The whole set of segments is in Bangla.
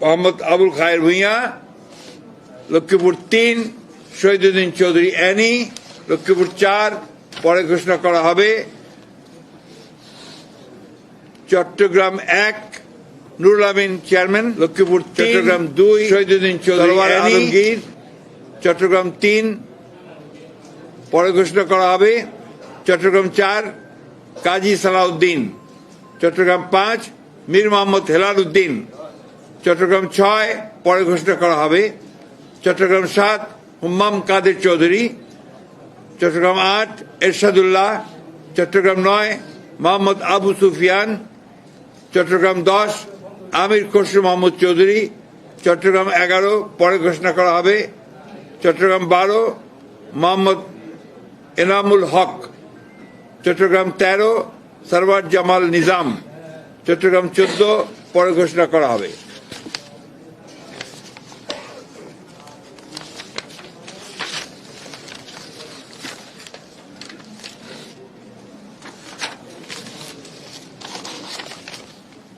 মোহাম্মদ আবুল খায়ের ভূঁইয়া লক্ষ্মীপুর তিন শহীদুদ্দিন চৌধুরী অ্যানি লক্ষ্মীপুর চার পরে ঘোষণা করা হবে। চট্টগ্রাম এক নুরুল আমিন চেয়ারম্যান লক্ষ্মীপুর চট্টগ্রাম দুই শহীদুদ্দিন চৌধুরী আলমগীর। চট্টগ্রাম তিন পরে ঘোষণা করা হবে। চট্টগ্রাম চার কাজী সালাউদ্দিন। চট্টগ্রাম পাঁচ মীর মোহাম্মদ হেলাল উদ্দিন। চট্টগ্রাম ছয়, পরে ঘোষণা করা হবে। চট্টগ্রাম সাত, হুম্মাম কাদের চৌধুরী। চট্টগ্রাম আট, এরশাদুল্লাহ। চট্টগ্রাম নয়, মোহাম্মদ আবু সুফিয়ান। চট্টগ্রাম দশ, আমির খসরু মোহাম্মদ চৌধুরী। চট্টগ্রাম এগারো, পরে ঘোষণা করা হবে। চট্টগ্রাম বারো, মোহাম্মদ এনামুল হক। চট্টগ্রাম তেরো, সরওয়ার জামাল নিজাম। চট্টগ্রাম চোদ্দ, পরে ঘোষণা করা হবে।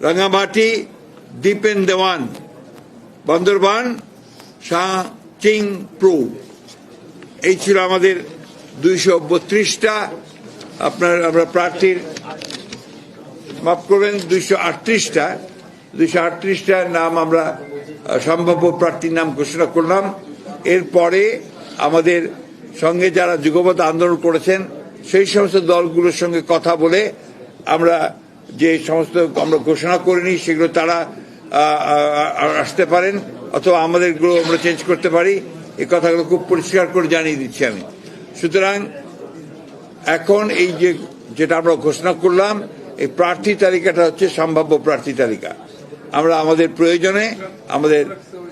রাঙ্গামাটি দীপেন দেওয়ান বন্দরবান শাহ চিং প্রু এই ছিল আমাদের দুইশো বত্রিশটা। আপনার, আমরা প্রার্থীর মাফ করবেন, দুইশো আটত্রিশটা। দুইশো আটত্রিশটার নাম আমরা সম্ভাব্য প্রার্থীর নাম ঘোষণা করলাম। এরপরে আমাদের সঙ্গে যারা যুগপথ আন্দোলন করেছেন, সেই সমস্ত দলগুলোর সঙ্গে কথা বলে আমরা যে সমস্ত আমরা ঘোষণা করিনি, সেগুলো তারা আসতে পারেন, অথবা আমাদেরগুলো আমরা চেঞ্জ করতে পারি। এই কথাগুলো খুব পরিষ্কার করে জানিয়ে দিচ্ছি আমি। সুতরাং, এখন এই যে, যেটা আমরা ঘোষণা করলাম, এই প্রার্থী তালিকাটা হচ্ছে সম্ভাব্য প্রার্থী তালিকা। আমরা আমাদের প্রয়োজনে আমাদের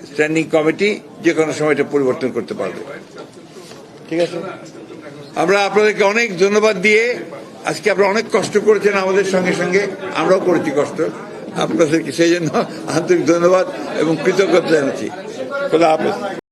স্ট্যান্ডিং কমিটি যে কোনো সময় এটা পরিবর্তন করতে পারবে। ঠিক আছে? আমরা আপনাদেরকে অনেক ধন্যবাদ দিয়ে আজকে আপনারা অনেক কষ্ট করেছেন আমাদের সঙ্গে সঙ্গে, আমরাও করেছি কষ্ট। আপনাদেরকে সেই জন্য আন্তরিক ধন্যবাদ এবং কৃতজ্ঞতা জানাচ্ছি। খোদা হাফেজ।